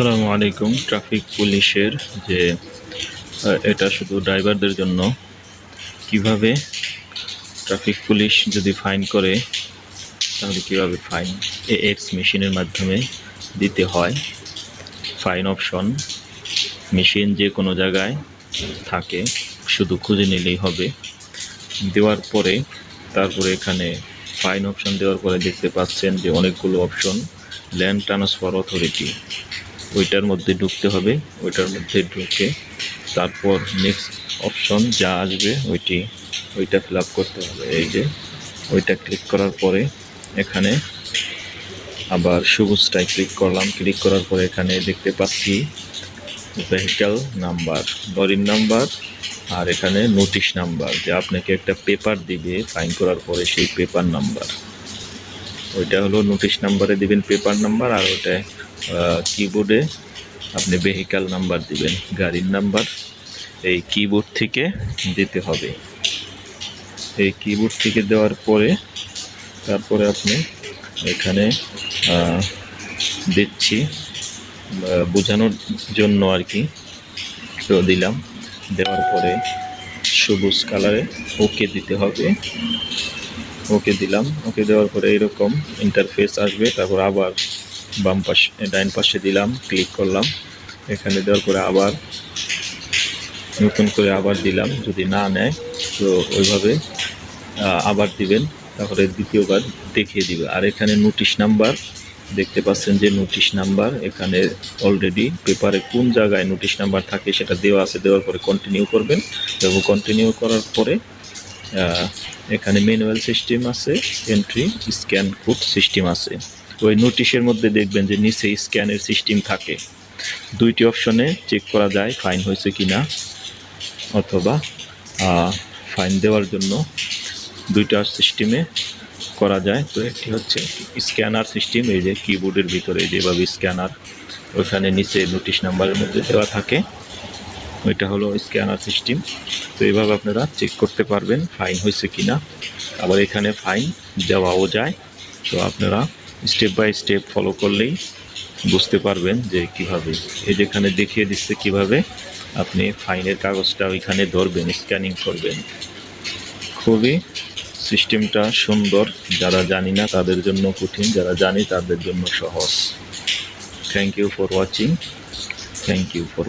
আসসালামু আলাইকুম, ট্রাফিক পুলিশের যে এটা শুধু ড্রাইভারদের জন্য। কীভাবে ট্রাফিক পুলিশ যদি ফাইন করে, তাহলে কীভাবে ফাইন? এ এক্স মেশিনের মাধ্যমে দিতে হয়। ফাইন অপশন, মেশিন যে কোনো জায়গায় থাকে, শুধু খুঁজে নিলেই হবে। দেওয়ার পরে, তারপরে এখানে ফাইন অপশন দেওয়ার পরে দেখতে পাচ্ছেন যে অনেকগুলো অপশন, ল্যান্ড ট্রান্সফার অথরিটি। ওইটার মধ্যে ঢুকতে হবে, ওইটার মধ্যে ঢুকে তারপর নেক্সট অপশন যা আসবে ওইটি, ওইটা ফিল করতে হবে। এই যে, ওইটা ক্লিক করার পরে এখানে আবার সবুজটায় ক্লিক করলাম। ক্লিক করার পরে এখানে দেখতে পাচ্ছি ভেহিক্যাল নাম্বার লরির নাম্বার আর এখানে নোটিশ নাম্বার যে আপনাকে একটা পেপার দিবে ফাইন করার পরে সেই পেপার নাম্বার ওইটা হলো নোটিশ নাম্বারে দিবেন পেপার নাম্বার আর ওটা কিবোর্ডে আপনি ভেহিকাল নাম্বার দিবেন, গাড়ির নাম্বার এই কিবোর্ড থেকে দিতে হবে। এই কিবোর্ড থেকে দেওয়ার পরে, তারপরে আপনি এখানে দিচ্ছি বোঝানোর জন্য আর কি। তো দিলাম, দেওয়ার পরে সবুজ কালারে ওকে দিতে হবে। ওকে দিলাম। ওকে দেওয়ার পরে এরকম ইন্টারফেস আসবে, তারপর আবার বাম পাশে ডাইন পাশে দিলাম ক্লিক করলাম। এখানে দেওয়ার পরে আবার নতুন করে আবার দিলাম, যদি না নেয়, তো ওইভাবে আবার দিবেন। তারপরে দ্বিতীয়বার দেখিয়ে দিবে। আর এখানে নোটিশ নাম্বার দেখতে পাচ্ছেন যে নোটিশ নাম্বার এখানে অলরেডি পেপারে কোন জায়গায় নোটিশ নাম্বার থাকে সেটা দেওয়া আছে, দেওয়ার পরে কন্টিনিউ করবেন। এবং কন্টিনিউ করার পরে এখানে ম্যানুয়াল সিস্টেম আছে এন্ট্রি স্ক্যান কোড সিস্টেম আছে। ওই নোটিশের মধ্যে দেখবেন যে নিচে স্ক্যানের সিস্টেম থাকে। দুইটি অপশনে চেক করা যায় ফাইন হয়েছে কি না অথবা ফাইন দেওয়ার জন্য দুইটা সিস্টেমে করা যায়। তো একটি হচ্ছে স্ক্যানার সিস্টেম এই যে কিবোর্ডের ভিতরে যেভাবে স্ক্যানার ওখানে নিচে নোটিশ নাম্বারের মধ্যে দেওয়া থাকে। ওইটা হলো স্ক্যানার সিস্টেম তো এভাবে আপনারা চেক করতে পারবেন ফাইন হয়েছে কি না আবার এখানে ফাইন দেওয়াও যায়। তো আপনারা স্টেপ বাই স্টেপ ফলো করলেই বুঝতে পারবেন যে কীভাবে। এই যেখানে দেখিয়ে দিচ্ছে কীভাবে আপনি ফাইনের কাগজটা ওইখানে ধরবেন স্ক্যানিং করবেন। খুবই সিস্টেমটা সুন্দর। যারা জানি না তাদের জন্য কঠিন, যারা জানি তাদের জন্য সহজ। Thank you for watching thank you for